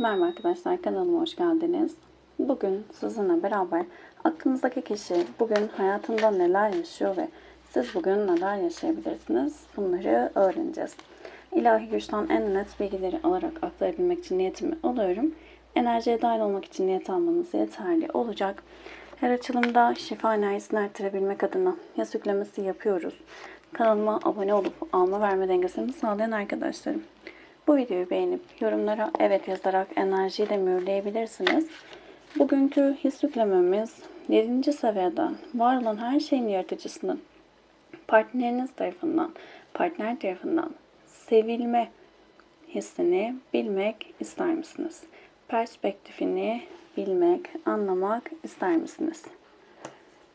Merhaba arkadaşlar kanalıma hoş geldiniz. Bugün sizinle beraber aklınızdaki kişi bugün hayatında neler yaşıyor ve siz bugün neler yaşayabilirsiniz bunları öğreneceğiz. İlahi güçten en net bilgileri alarak aktarabilmek için niyetimi alıyorum. Enerjiye dahil olmak için niyet almanız yeterli olacak. Her açılımda şifa enerjisini arttırabilmek adına yas yüklemesi yapıyoruz. Kanalıma abone olup alma verme dengesini sağlayan arkadaşlarım. Bu videoyu beğenip yorumlara evet yazarak enerjiyi de mühürleyebilirsiniz. Bugünkü his yüklememiz 7. seviyeden var olan her şeyin yaratıcısının partneriniz tarafından, partner tarafından sevilme hissini bilmek ister misiniz? Perspektifini bilmek, anlamak ister misiniz?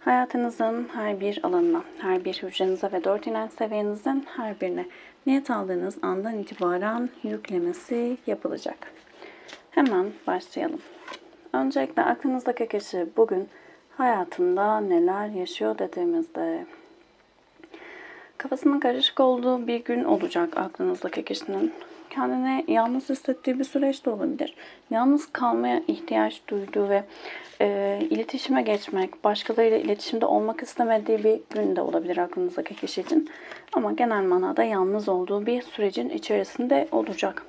Hayatınızın her bir alanına, her bir hücrenize ve dört inanç seviyenizin her birine niyet aldığınız andan itibaren yüklemesi yapılacak. Hemen başlayalım. Öncelikle aklınızdaki kişi bugün hayatında neler yaşıyor dediğimizde kafasının karışık olduğu bir gün olacak aklınızdaki kişinin. Kendini yalnız hissettiği bir süreç de olabilir. Yalnız kalmaya ihtiyaç duyduğu ve e, iletişime geçmek, başkalarıyla iletişimde olmak istemediği bir gün de olabilir aklınızdaki kişi için. Ama genel manada yalnız olduğu bir sürecin içerisinde olacak.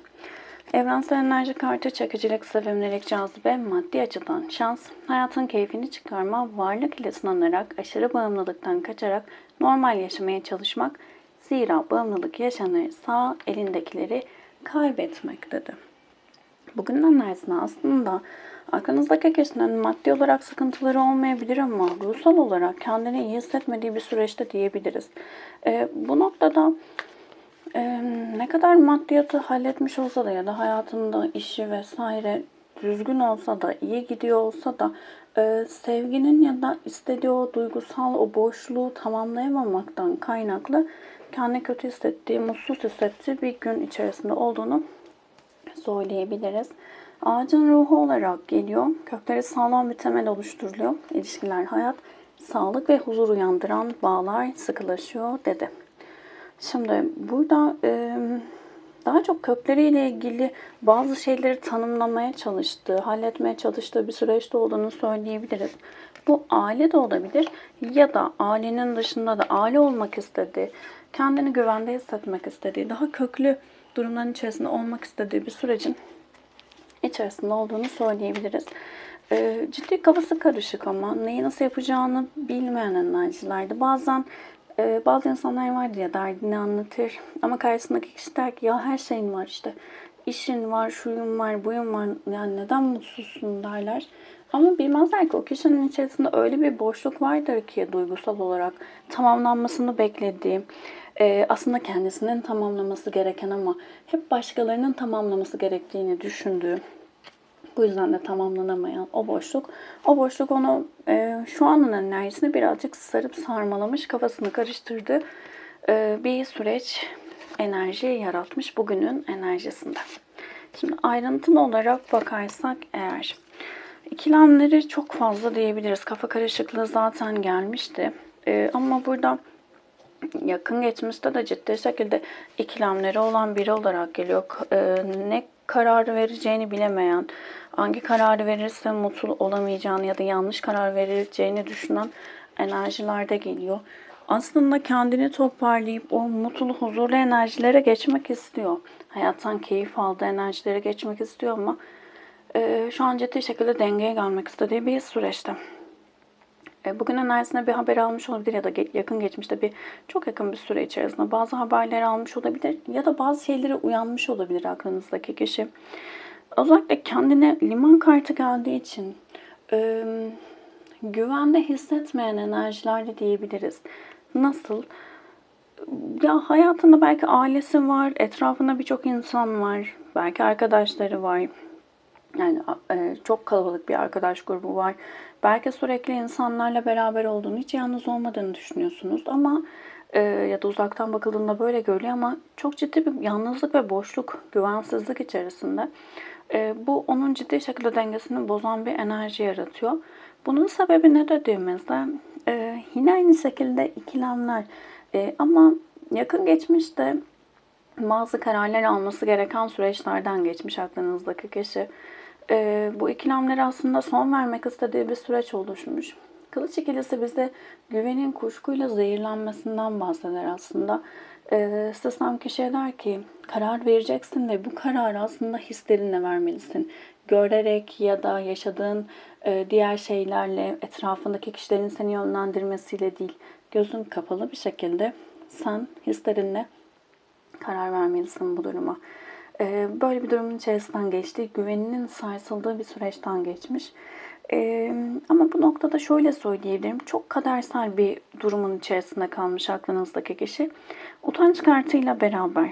Evrensel enerji kartı çekicilik, sevimlilik, cazibe, maddi açıdan şans, hayatın keyfini çıkarma, varlık ile sınanarak, aşırı bağımlılıktan kaçarak normal yaşamaya çalışmak, zira bağımlılık yaşanırsa elindekileri kaybetmek dedi. Bugün enerjisine aslında aklınızdaki kişinin maddi olarak sıkıntıları olmayabilir ama ruhsal olarak kendini iyi hissetmediği bir süreçte diyebiliriz. E, bu noktada e, ne kadar maddiyatı halletmiş olsa da ya da hayatında işi vesaire düzgün olsa da iyi gidiyor olsa da e, sevginin ya da istediği o duygusal o boşluğu tamamlayamamaktan kaynaklı kendi kötü hissettiği, mutsuz hissettiği bir gün içerisinde olduğunu söyleyebiliriz. Ağacın ruhu olarak geliyor. Kökleri sağlam bir temel oluşturuluyor. İlişkiler, hayat, sağlık ve huzur uyandıran bağlar sıkılaşıyor dedi. Şimdi burada e, daha çok kökleriyle ilgili bazı şeyleri tanımlamaya çalıştığı, halletmeye çalıştığı bir süreçte olduğunu söyleyebiliriz. Bu aile de olabilir ya da ailenin dışında da aile olmak istediği, kendini güvende hissetmek istediği, daha köklü durumların içerisinde olmak istediği bir sürecin içerisinde olduğunu söyleyebiliriz. Ee, ciddi kafası karışık ama neyi nasıl yapacağını bilmeyen enerjilerde. Bazen e, bazı insanlar var diye derdini anlatır ama karşısındaki kişi der ki ya her şeyin var işte. İşin var, şuyun var, buyun var. Yani neden mutsuzsun derler. Ama bilmezler ki o kişinin içerisinde öyle bir boşluk vardır ki duygusal olarak tamamlanmasını beklediği, e, aslında kendisinin tamamlaması gereken ama hep başkalarının tamamlaması gerektiğini düşündüğü, bu yüzden de tamamlanamayan o boşluk. O boşluk onu e, şu anın enerjisini birazcık sarıp sarmalamış, kafasını karıştırdı. E, bir süreç enerji yaratmış bugünün enerjisinde. Şimdi ayrıntılı olarak bakarsak eğer ikilemleri çok fazla diyebiliriz. Kafa karışıklığı zaten gelmişti. E, ama burada yakın geçmişte de ciddi şekilde ikilemleri olan biri olarak geliyor. E, ne kararı vereceğini bilemeyen, hangi kararı verirse mutlu olamayacağını ya da yanlış karar vereceğini düşünen enerjilerde geliyor. Aslında kendini toparlayıp o mutlu, huzurlu enerjilere geçmek istiyor. Hayattan keyif aldığı enerjilere geçmek istiyor ama e, şu an ciddi şekilde dengeye gelmek istediği bir süreçte. E, bugün enerjisine bir haber almış olabilir ya da yakın geçmişte bir çok yakın bir süre içerisinde bazı haberleri almış olabilir ya da bazı şeylere uyanmış olabilir aklınızdaki kişi. Özellikle kendine liman kartı geldiği için e, güvende hissetmeyen enerjilerle diyebiliriz. Nasıl? Ya hayatında belki ailesi var, etrafında birçok insan var, belki arkadaşları var. Yani e, çok kalabalık bir arkadaş grubu var. Belki sürekli insanlarla beraber olduğunu, hiç yalnız olmadığını düşünüyorsunuz ama e, ya da uzaktan bakıldığında böyle görülüyor ama çok ciddi bir yalnızlık ve boşluk, güvensizlik içerisinde. E, bu onun ciddi şekilde dengesini bozan bir enerji yaratıyor. Bunun sebebi ne dediğimizde e, yine aynı şekilde ikilemler e, ama yakın geçmişte bazı kararlar alması gereken süreçlerden geçmiş aklınızdaki kişi. Ee, bu ikilemlere aslında son vermek istediği bir süreç oluşmuş. Kılıç ikilisi bize güvenin kuşkuyla zehirlenmesinden bahseder aslında. Ee, sistem kişiye der ki karar vereceksin ve bu kararı aslında hislerinle vermelisin. Görerek ya da yaşadığın e, diğer şeylerle etrafındaki kişilerin seni yönlendirmesiyle değil. Gözün kapalı bir şekilde sen hislerinle karar vermelisin bu duruma. Ee, böyle bir durumun içerisinden geçti. Güveninin sarsıldığı bir süreçten geçmiş. Ee, ama bu noktada şöyle söyleyebilirim. Çok kadersel bir durumun içerisinde kalmış aklınızdaki kişi. Utanç kartıyla beraber.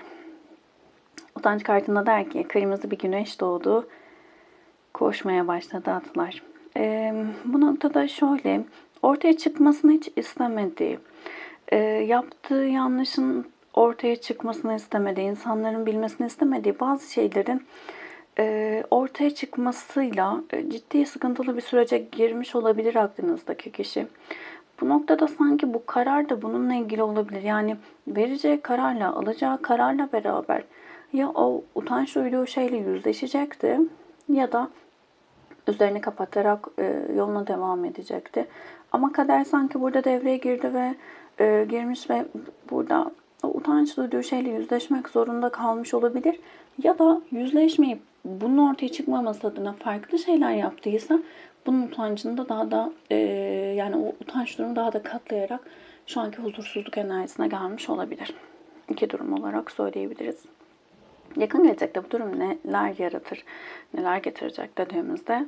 Utanç kartında der ki kırmızı bir güneş doğdu. Koşmaya başladı atlar. Ee, bu noktada şöyle ortaya çıkmasını hiç istemediği, e, yaptığı yanlışın ortaya çıkmasını istemediği, insanların bilmesini istemediği bazı şeylerin ortaya çıkmasıyla e, ciddi sıkıntılı bir sürece girmiş olabilir aklınızdaki kişi. Bu noktada sanki bu karar da bununla ilgili olabilir. Yani vereceği kararla, alacağı kararla beraber ya o utanç duyduğu şeyle yüzleşecekti ya da üzerini kapatarak e, yoluna devam edecekti. Ama kader sanki burada devreye girdi ve e, girmiş ve burada o utanç duyduğu şeyle yüzleşmek zorunda kalmış olabilir. Ya da yüzleşmeyip bunun ortaya çıkmaması adına farklı şeyler yaptıysa bunun utancını da daha da e, yani o utanç durumu daha da katlayarak şu anki huzursuzluk enerjisine gelmiş olabilir. İki durum olarak söyleyebiliriz. Yakın gelecekte bu durum neler yaratır, neler getirecek dediğimizde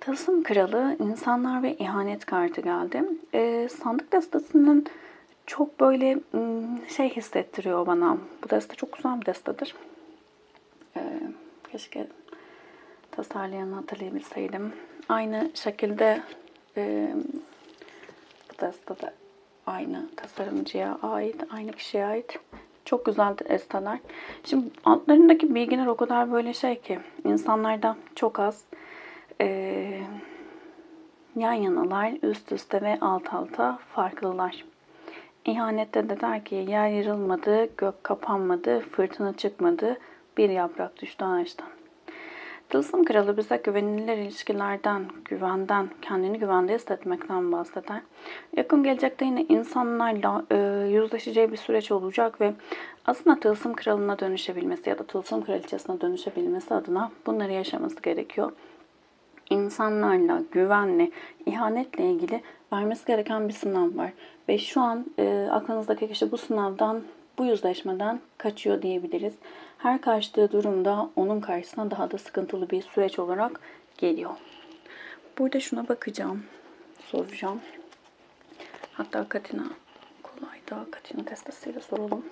Tılsım Kralı, insanlar ve ihanet kartı geldi. E, sandık destesinin çok böyle şey hissettiriyor bana. Bu deste çok güzel bir destedir. Ee, keşke tasarlayanı hatırlayabilseydim. Aynı şekilde e, bu deste de aynı tasarımcıya ait, aynı kişiye ait. Çok güzel desteler. Şimdi altlarındaki bilgiler o kadar böyle şey ki insanlarda çok az e, yan yanalar, üst üste ve alt alta farklılar. İhanette de der ki yer yarılmadı, gök kapanmadı, fırtına çıkmadı, bir yaprak düştü ağaçtan. Tılsım kralı bize güvenilir ilişkilerden, güvenden, kendini güvende hissetmekten bahseder. Yakın gelecekte yine insanlarla e, yüzleşeceği bir süreç olacak ve aslında tılsım kralına dönüşebilmesi ya da tılsım kraliçesine dönüşebilmesi adına bunları yaşaması gerekiyor insanlarla, güvenle, ihanetle ilgili vermesi gereken bir sınav var. Ve şu an e, aklınızdaki kişi bu sınavdan, bu yüzleşmeden kaçıyor diyebiliriz. Her kaçtığı durumda onun karşısına daha da sıkıntılı bir süreç olarak geliyor. Burada şuna bakacağım, soracağım. Hatta Katina kolaydı. Katina testasiyle soralım.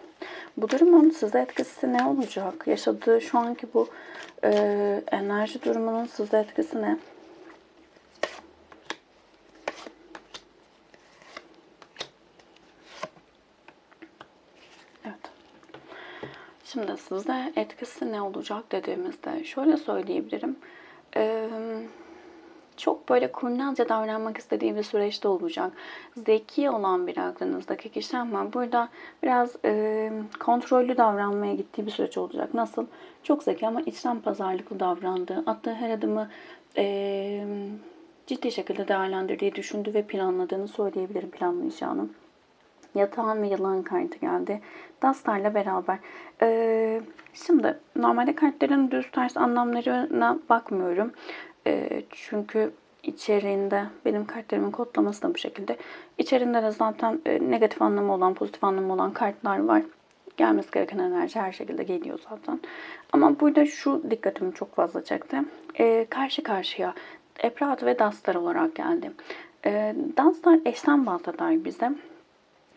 Bu durumun size etkisi ne olacak? Yaşadığı şu anki bu e, enerji durumunun size etkisi ne? Evet. Şimdi size etkisi ne olacak dediğimizde şöyle söyleyebilirim. Ee, çok böyle kurnazca davranmak istediği bir süreçte olacak. Zeki olan bir aklınızdaki kişi ama burada biraz e, kontrollü davranmaya gittiği bir süreç olacak. Nasıl? Çok zeki ama içten pazarlıklı davrandığı, attığı her adımı e, ciddi şekilde değerlendirdiği, düşündü ve planladığını söyleyebilirim planlayacağını. Yatağın ve yılan kartı geldi. Dastar'la beraber. Ee, şimdi normalde kartların düz ters anlamlarına bakmıyorum. E, çünkü içeriğinde benim kartlarımın kodlaması da bu şekilde. İçerinde de zaten e, negatif anlamı olan, pozitif anlamı olan kartlar var. Gelmesi gereken enerji her şekilde geliyor zaten. Ama burada şu dikkatimi çok fazla çekti. E, karşı karşıya Ebrat ve Dastar olarak geldi. E, Dastar eşten bahseder bize.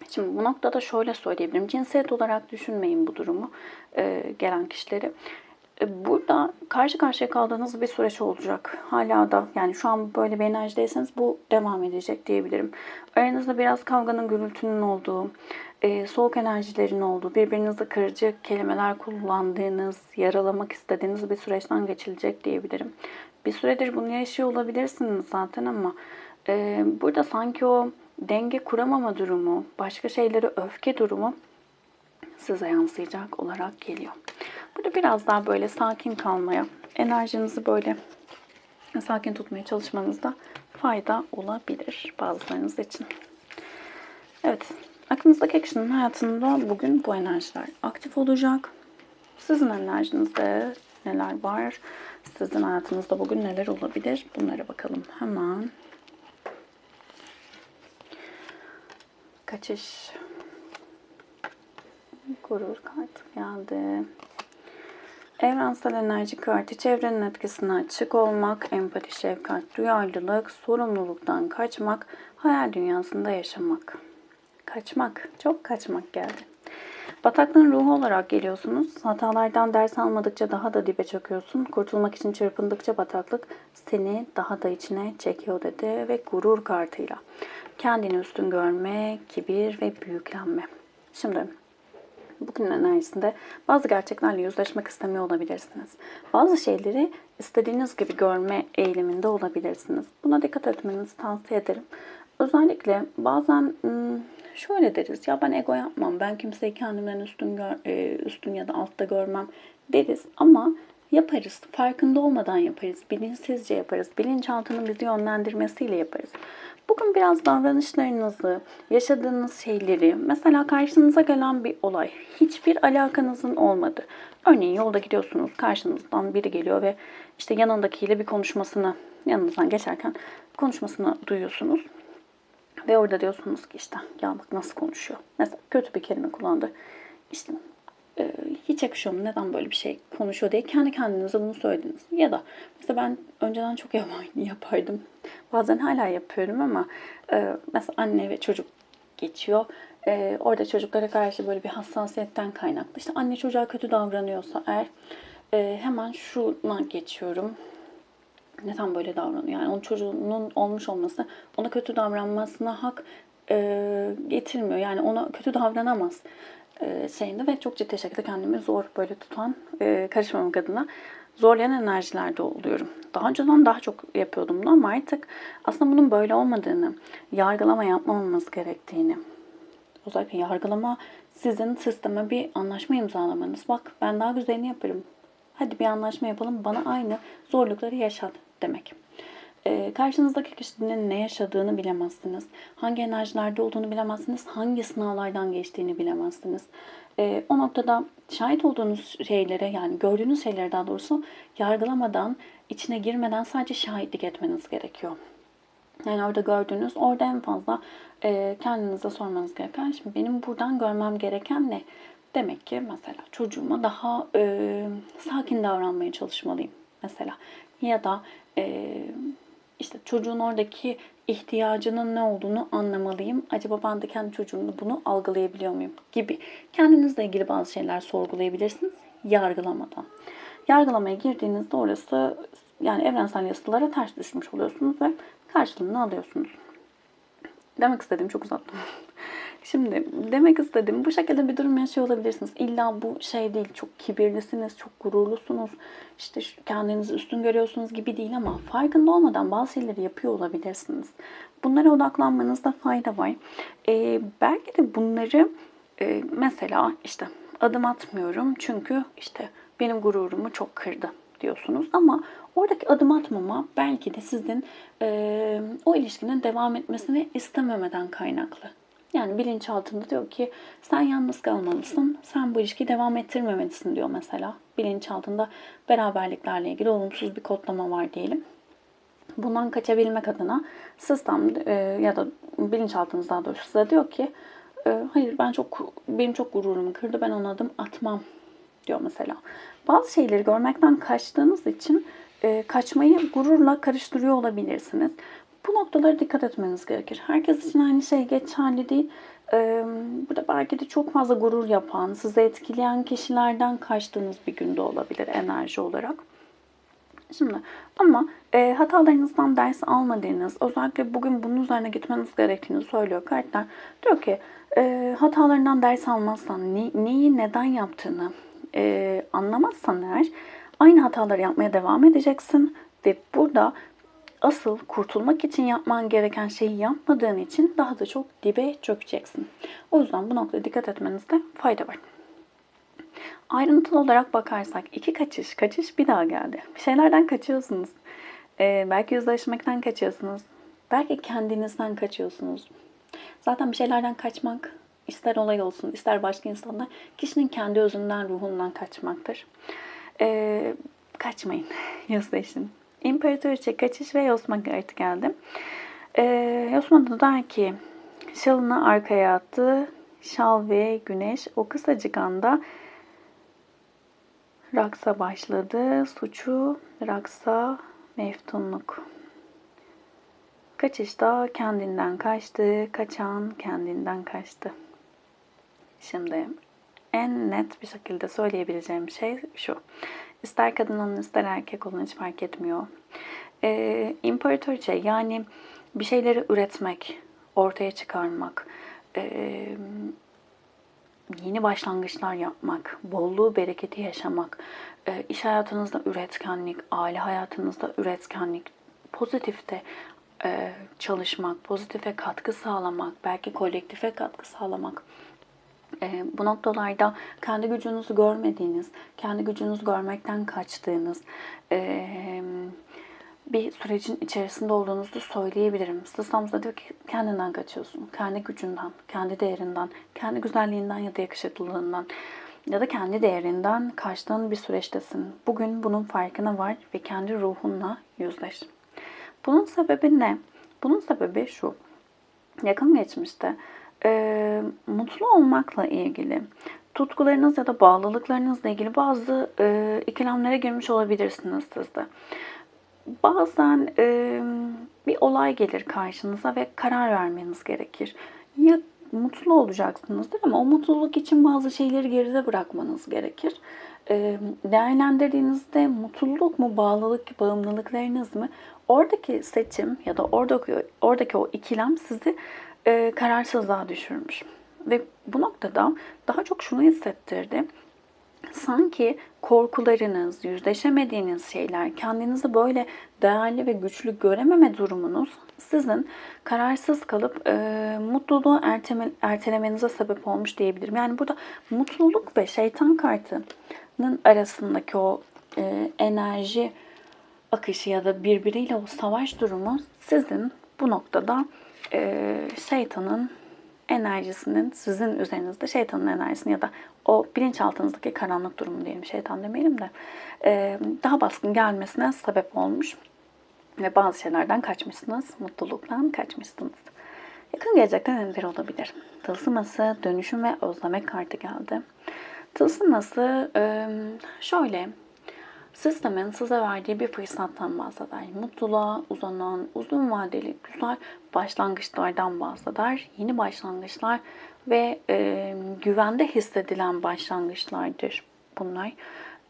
Şimdi bu noktada şöyle söyleyebilirim. Cinsiyet olarak düşünmeyin bu durumu e, gelen kişileri. E, burada karşı karşıya kaldığınız bir süreç olacak. Hala da yani şu an böyle bir enerjideyseniz bu devam edecek diyebilirim. Aranızda biraz kavganın gürültünün olduğu, e, soğuk enerjilerin olduğu, birbirinizi kırıcı kelimeler kullandığınız, yaralamak istediğiniz bir süreçten geçilecek diyebilirim. Bir süredir bunu yaşıyor olabilirsiniz zaten ama e, burada sanki o denge kuramama durumu, başka şeylere öfke durumu size yansıyacak olarak geliyor. Burada biraz daha böyle sakin kalmaya, enerjinizi böyle sakin tutmaya çalışmanızda fayda olabilir bazılarınız için. Evet, aklınızdaki kişinin hayatında bugün bu enerjiler aktif olacak. Sizin enerjinizde neler var? Sizin hayatınızda bugün neler olabilir? Bunlara bakalım hemen. Kaçış. Gurur kartı geldi. Evrensel enerji kartı çevrenin etkisine açık olmak, empati, şefkat, duyarlılık, sorumluluktan kaçmak, hayal dünyasında yaşamak. Kaçmak, çok kaçmak geldi. Bataklığın ruhu olarak geliyorsunuz. Hatalardan ders almadıkça daha da dibe çöküyorsun. Kurtulmak için çırpındıkça bataklık seni daha da içine çekiyor dedi ve gurur kartıyla. Kendini üstün görme, kibir ve büyüklenme. Şimdi bugünün enerjisinde bazı gerçeklerle yüzleşmek istemiyor olabilirsiniz. Bazı şeyleri istediğiniz gibi görme eğiliminde olabilirsiniz. Buna dikkat etmenizi tavsiye ederim. Özellikle bazen hmm, şöyle deriz ya ben ego yapmam, ben kimseyi kendimden üstün, gör, e, üstün ya da altta görmem deriz ama yaparız. Farkında olmadan yaparız. Bilinçsizce yaparız. Bilinçaltının bizi yönlendirmesiyle yaparız. Bugün biraz davranışlarınızı, yaşadığınız şeyleri, mesela karşınıza gelen bir olay, hiçbir alakanızın olmadı. Örneğin yolda gidiyorsunuz, karşınızdan biri geliyor ve işte yanındakiyle bir konuşmasını, yanınızdan geçerken konuşmasını duyuyorsunuz. Ve orada diyorsunuz ki işte ya bak nasıl konuşuyor. Mesela kötü bir kelime kullandı. İşte e, hiç yakışıyor mu? Neden böyle bir şey konuşuyor diye kendi kendinize bunu söylediniz. Ya da mesela ben önceden çok yapardım. Bazen hala yapıyorum ama e, mesela anne ve çocuk geçiyor. E, orada çocuklara karşı böyle bir hassasiyetten kaynaklı. İşte anne çocuğa kötü davranıyorsa eğer e, hemen şuna geçiyorum neden böyle davranıyor? Yani onun çocuğunun olmuş olması ona kötü davranmasına hak e, getirmiyor. Yani ona kötü davranamaz e, şeyinde ve çok ciddi şekilde kendimi zor böyle tutan, e, karışmamak adına zorlayan enerjilerde oluyorum. Daha önceden daha çok yapıyordum bunu ama artık aslında bunun böyle olmadığını, yargılama yapmamamız gerektiğini, özellikle yargılama sizin sisteme bir anlaşma imzalamanız. Bak ben daha güzelini yaparım. Hadi bir anlaşma yapalım. Bana aynı zorlukları yaşat demek. E, karşınızdaki kişinin ne yaşadığını bilemezsiniz. Hangi enerjilerde olduğunu bilemezsiniz. Hangi sınavlardan geçtiğini bilemezsiniz. E, o noktada şahit olduğunuz şeylere yani gördüğünüz şeyleri daha doğrusu yargılamadan, içine girmeden sadece şahitlik etmeniz gerekiyor. Yani orada gördüğünüz, orada en fazla e, kendinize sormanız gereken, şimdi benim buradan görmem gereken ne? Demek ki mesela çocuğuma daha e, sakin davranmaya çalışmalıyım mesela. Ya da e, işte çocuğun oradaki ihtiyacının ne olduğunu anlamalıyım. Acaba ben de kendi çocuğumda bunu algılayabiliyor muyum? Gibi. Kendinizle ilgili bazı şeyler sorgulayabilirsiniz yargılamadan. Yargılamaya girdiğinizde orası yani evrensel yasalara ters düşmüş oluyorsunuz ve karşılığını alıyorsunuz. Demek istediğim çok uzattım. Şimdi demek istedim bu şekilde bir durum yaşıyor olabilirsiniz. İlla bu şey değil çok kibirlisiniz, çok gururlusunuz, işte kendinizi üstün görüyorsunuz gibi değil ama farkında olmadan bazı şeyleri yapıyor olabilirsiniz. Bunlara odaklanmanızda fayda var. Ee, belki de bunları e, mesela işte adım atmıyorum çünkü işte benim gururumu çok kırdı diyorsunuz ama oradaki adım atmama belki de sizin e, o ilişkinin devam etmesini istememeden kaynaklı. Yani bilinçaltında diyor ki sen yalnız kalmalısın, sen bu ilişkiyi devam ettirmemelisin diyor mesela. Bilinçaltında beraberliklerle ilgili olumsuz bir kodlama var diyelim. Bundan kaçabilmek adına sistem e, ya da bilinçaltınız daha doğrusu size diyor ki e, hayır ben çok benim çok gururumu kırdı ben ona adım atmam diyor mesela. Bazı şeyleri görmekten kaçtığınız için e, kaçmayı gururla karıştırıyor olabilirsiniz. Bu noktalara dikkat etmeniz gerekir. Herkes için aynı şey geçerli değil. Ee, burada belki de çok fazla gurur yapan, sizi etkileyen kişilerden kaçtığınız bir günde olabilir enerji olarak. Şimdi ama e, hatalarınızdan ders almadığınız, özellikle bugün bunun üzerine gitmeniz gerektiğini söylüyor kartlar. Diyor ki e, hatalarından ders almazsan, ne, neyi neden yaptığını e, anlamazsan eğer aynı hataları yapmaya devam edeceksin ve burada asıl kurtulmak için yapman gereken şeyi yapmadığın için daha da çok dibe çökeceksin. O yüzden bu noktada dikkat etmenizde fayda var. Ayrıntılı olarak bakarsak iki kaçış, kaçış bir daha geldi. Bir şeylerden kaçıyorsunuz. Ee, belki yüzleşmekten kaçıyorsunuz. Belki kendinizden kaçıyorsunuz. Zaten bir şeylerden kaçmak ister olay olsun, ister başka insanlar kişinin kendi özünden, ruhundan kaçmaktır. Ee, kaçmayın, yüzleşin. İmparatoriçe kaçış ve Yosma kartı geldi. Ee, Yosma der ki şalını arkaya attı. Şal ve güneş o kısacık anda raksa başladı. Suçu raksa meftunluk. Kaçışta kendinden kaçtı, kaçan kendinden kaçtı. Şimdi en net bir şekilde söyleyebileceğim şey şu. İster kadın olun ister erkek olun hiç fark etmiyor. Ee, imparatoriçe yani bir şeyleri üretmek, ortaya çıkarmak, ee, yeni başlangıçlar yapmak, bolluğu, bereketi yaşamak, e, iş hayatınızda üretkenlik, aile hayatınızda üretkenlik, pozitifte e, çalışmak, pozitife katkı sağlamak, belki kolektife katkı sağlamak. E, bu noktalarda kendi gücünüzü görmediğiniz, kendi gücünüzü görmekten kaçtığınız e, bir sürecin içerisinde olduğunuzu söyleyebilirim. Sistemde diyor ki kendinden kaçıyorsun, kendi gücünden, kendi değerinden, kendi güzelliğinden ya da yakışıklılığından ya da kendi değerinden kaçtığın bir süreçtesin. Bugün bunun farkına var ve kendi ruhunla yüzleş. Bunun sebebi ne? Bunun sebebi şu. Yakın geçmişte e, mutlu olmakla ilgili, tutkularınız ya da bağlılıklarınızla ilgili bazı e, ikilemlere girmiş olabilirsiniz siz de. Bazen e, bir olay gelir karşınıza ve karar vermeniz gerekir. Ya mutlu olacaksınızdır ama o mutluluk için bazı şeyleri geride bırakmanız gerekir. E, değerlendirdiğinizde mutluluk mu, bağlılık, bağımlılıklarınız mı? Oradaki seçim ya da oradaki, oradaki o ikilem sizi e, kararsızlığa düşürmüş. Ve bu noktada daha çok şunu hissettirdi sanki korkularınız, yüzleşemediğiniz şeyler, kendinizi böyle değerli ve güçlü görememe durumunuz sizin kararsız kalıp e, mutluluğu erteme, ertelemenize sebep olmuş diyebilirim. Yani burada mutluluk ve şeytan kartının arasındaki o e, enerji akışı ya da birbiriyle o savaş durumu sizin bu noktada e, şeytanın enerjisinin sizin üzerinizde şeytanın enerjisini ya da o bilinçaltınızdaki karanlık durumu diyelim şeytan demeyelim de e, daha baskın gelmesine sebep olmuş ve bazı şeylerden kaçmışsınız, mutluluktan kaçmışsınız. Yakın gelecekte neler olabilir? Tılsıması, dönüşüm ve özleme kartı geldi. Tılsıması e, şöyle Sistemin size verdiği bir fırsattan bahseder. Mutluluğa uzanan uzun vadeli güzel başlangıçlardan bahseder. Yeni başlangıçlar ve e, güvende hissedilen başlangıçlardır bunlar.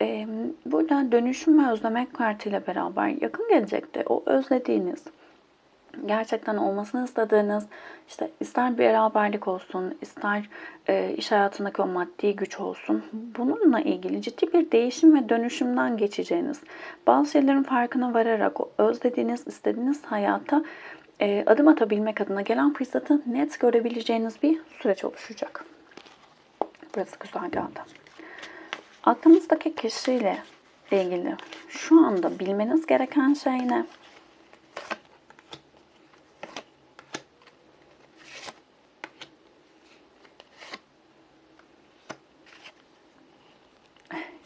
E, burada dönüşüm ve özlemek kartıyla beraber yakın gelecekte o özlediğiniz, gerçekten olmasını istediğiniz, işte ister bir beraberlik olsun, ister e, iş hayatındaki o maddi güç olsun, bununla ilgili ciddi bir değişim ve dönüşümden geçeceğiniz, bazı şeylerin farkına vararak o özlediğiniz, istediğiniz hayata e, adım atabilmek adına gelen fırsatı net görebileceğiniz bir süreç oluşacak. Burası güzel geldi. Aklınızdaki kişiyle ilgili şu anda bilmeniz gereken şey ne?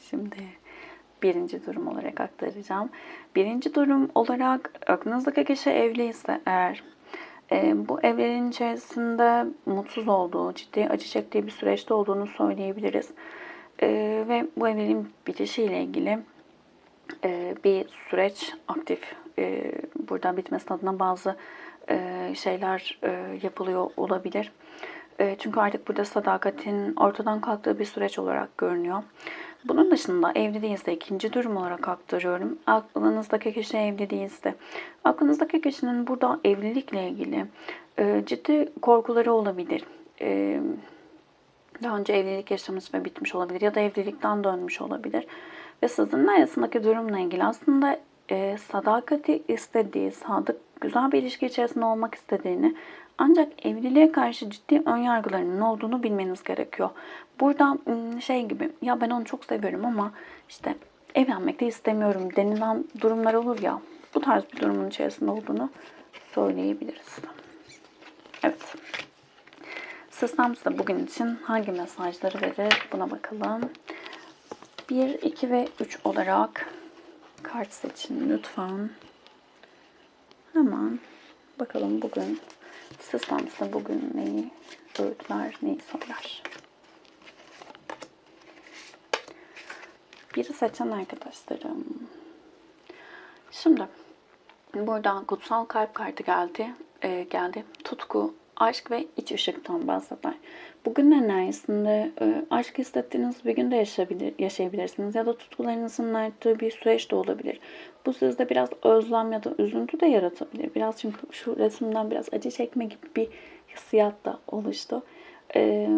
Şimdi birinci durum olarak aktaracağım. Birinci durum olarak aklınızdaki kişi evliyse eğer e, bu evlerin içerisinde mutsuz olduğu, ciddi acı çektiği bir süreçte olduğunu söyleyebiliriz. E, ve bu evliliğin bitişiyle ilgili e, bir süreç aktif. E, buradan bitmesi adına bazı e, şeyler e, yapılıyor olabilir. E, çünkü artık burada sadakatin ortadan kalktığı bir süreç olarak görünüyor. Bunun dışında evli değilse ikinci durum olarak aktarıyorum. Aklınızdaki kişi evli değilse, aklınızdaki kişinin burada evlilikle ilgili e, ciddi korkuları olabilir. E, daha önce evlilik yaşamış ve bitmiş olabilir ya da evlilikten dönmüş olabilir. Ve sizin arasındaki durumla ilgili aslında e, sadakati istediği, sadık, güzel bir ilişki içerisinde olmak istediğini Ancak evliliğe karşı ciddi ön yargılarının olduğunu bilmeniz gerekiyor. Burada şey gibi ya ben onu çok seviyorum ama işte evlenmek de istemiyorum denilen durumlar olur ya. Bu tarz bir durumun içerisinde olduğunu söyleyebiliriz. Evet. Sistem size bugün için hangi mesajları verir buna bakalım. 1, 2 ve 3 olarak kart seçin lütfen. Hemen bakalım bugün sistem size bugün neyi öğütler, neyi söyler. Biri seçen arkadaşlarım. Şimdi burada kutsal kalp kartı geldi. Ee, geldi. Tutku, aşk ve iç ışıktan bahseder. Bugün enerjisinde e, aşk hissettiğiniz bir günde yaşayabilir, yaşayabilirsiniz ya da tutkularınızın arttığı bir süreç de olabilir. Bu sizde biraz özlem ya da üzüntü de yaratabilir. Biraz çünkü şu resimden biraz acı çekme gibi bir hissiyat da oluştu. Ee,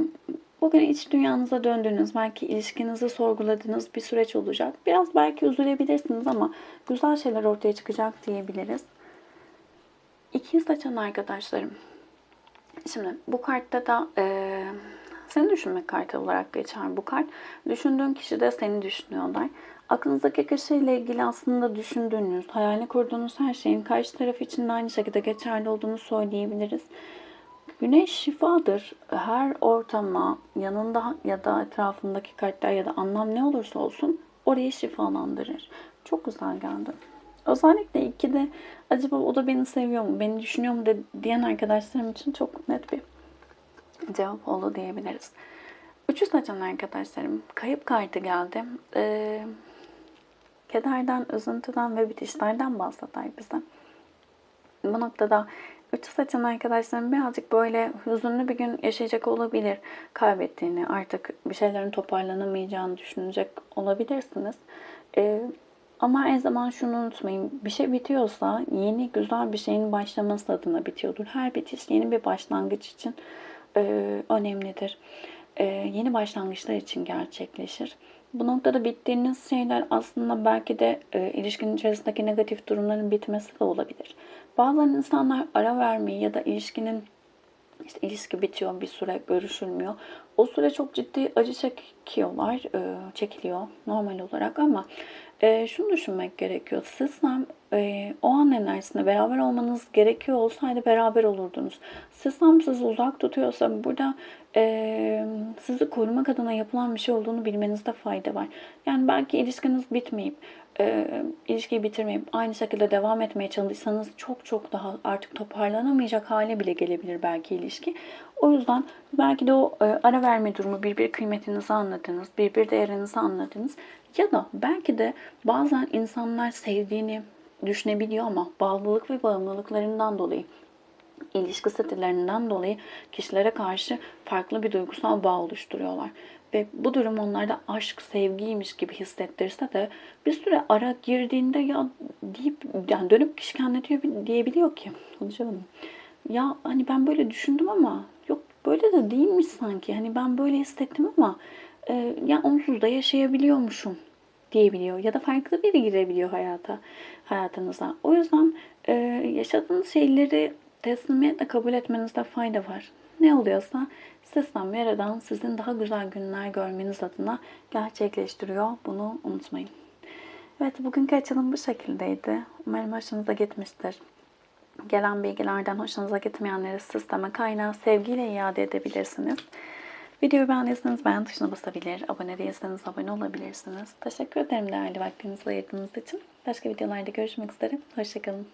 Bugün iç dünyanıza döndüğünüz, belki ilişkinizi sorguladığınız bir süreç olacak. Biraz belki üzülebilirsiniz ama güzel şeyler ortaya çıkacak diyebiliriz. İkiz açan arkadaşlarım. Şimdi bu kartta da e, seni düşünmek kartı olarak geçer bu kart. Düşündüğün kişi de seni düşünüyorlar. Aklınızdaki kişiyle ilgili aslında düşündüğünüz, hayalini kurduğunuz her şeyin karşı taraf için de aynı şekilde geçerli olduğunu söyleyebiliriz. Güneş şifadır. Her ortama, yanında ya da etrafındaki kartlar ya da anlam ne olursa olsun orayı şifalandırır. Çok güzel geldi. Özellikle iki de acaba o da beni seviyor mu, beni düşünüyor mu de, diyen arkadaşlarım için çok net bir cevap oldu diyebiliriz. Üçü saçan arkadaşlarım kayıp kartı geldi. Ee, kederden, üzüntüden ve bitişlerden bahseder bize. Bu noktada Üçü saçan arkadaşlarım birazcık böyle hüzünlü bir gün yaşayacak olabilir. Kaybettiğini, artık bir şeylerin toparlanamayacağını düşünecek olabilirsiniz. Ee, ama her zaman şunu unutmayın. Bir şey bitiyorsa yeni güzel bir şeyin başlaması adına bitiyordur. Her bitiş yeni bir başlangıç için e, önemlidir. E, yeni başlangıçlar için gerçekleşir. Bu noktada bittiğiniz şeyler aslında belki de e, ilişkinin içerisindeki negatif durumların bitmesi de olabilir. Bazen insanlar ara vermeyi ya da ilişkinin işte ilişki bitiyor bir süre görüşülmüyor. O süre çok ciddi acı çekiyorlar, e, çekiliyor normal olarak ama e, şunu düşünmek gerekiyor. Sistem e, o an enerjisinde beraber olmanız gerekiyor olsaydı beraber olurdunuz. Sistem sizi uzak tutuyorsa burada e, sizi korumak adına yapılan bir şey olduğunu bilmenizde fayda var. Yani belki ilişkiniz bitmeyip e, ilişkiyi bitirmeyip aynı şekilde devam etmeye çalışsanız çok çok daha artık toparlanamayacak hale bile gelebilir belki ilişki. O yüzden belki de o e, ara verme durumu birbir kıymetinizi anladınız, birbir değerinizi anladınız. Ya da belki de bazen insanlar sevdiğini düşünebiliyor ama bağlılık ve bağımlılıklarından dolayı ilişki stillerinden dolayı kişilere karşı farklı bir duygusal bağ oluşturuyorlar. Ve bu durum onlarda aşk, sevgiymiş gibi hissettirse de bir süre ara girdiğinde ya deyip yani dönüp kişi kendine diyor, diyebiliyor ki konuşamadım. Ya hani ben böyle düşündüm ama yok böyle de değilmiş sanki. Hani ben böyle hissettim ama e, ya onsuz da yaşayabiliyormuşum diyebiliyor ya da farklı biri girebiliyor hayata hayatınıza. O yüzden e, yaşadığınız şeyleri teslimiyetle kabul etmenizde fayda var. Ne oluyorsa sistem yaradan sizin daha güzel günler görmeniz adına gerçekleştiriyor. Bunu unutmayın. Evet bugünkü açılım bu şekildeydi. Umarım hoşunuza gitmiştir. Gelen bilgilerden hoşunuza gitmeyenleri sisteme kaynağı sevgiyle iade edebilirsiniz. Videoyu beğendiyseniz beğen tuşuna basabilir, abone değilseniz abone olabilirsiniz. Teşekkür ederim değerli vaktinizi ayırdığınız için. Başka videolarda görüşmek üzere. Hoşçakalın.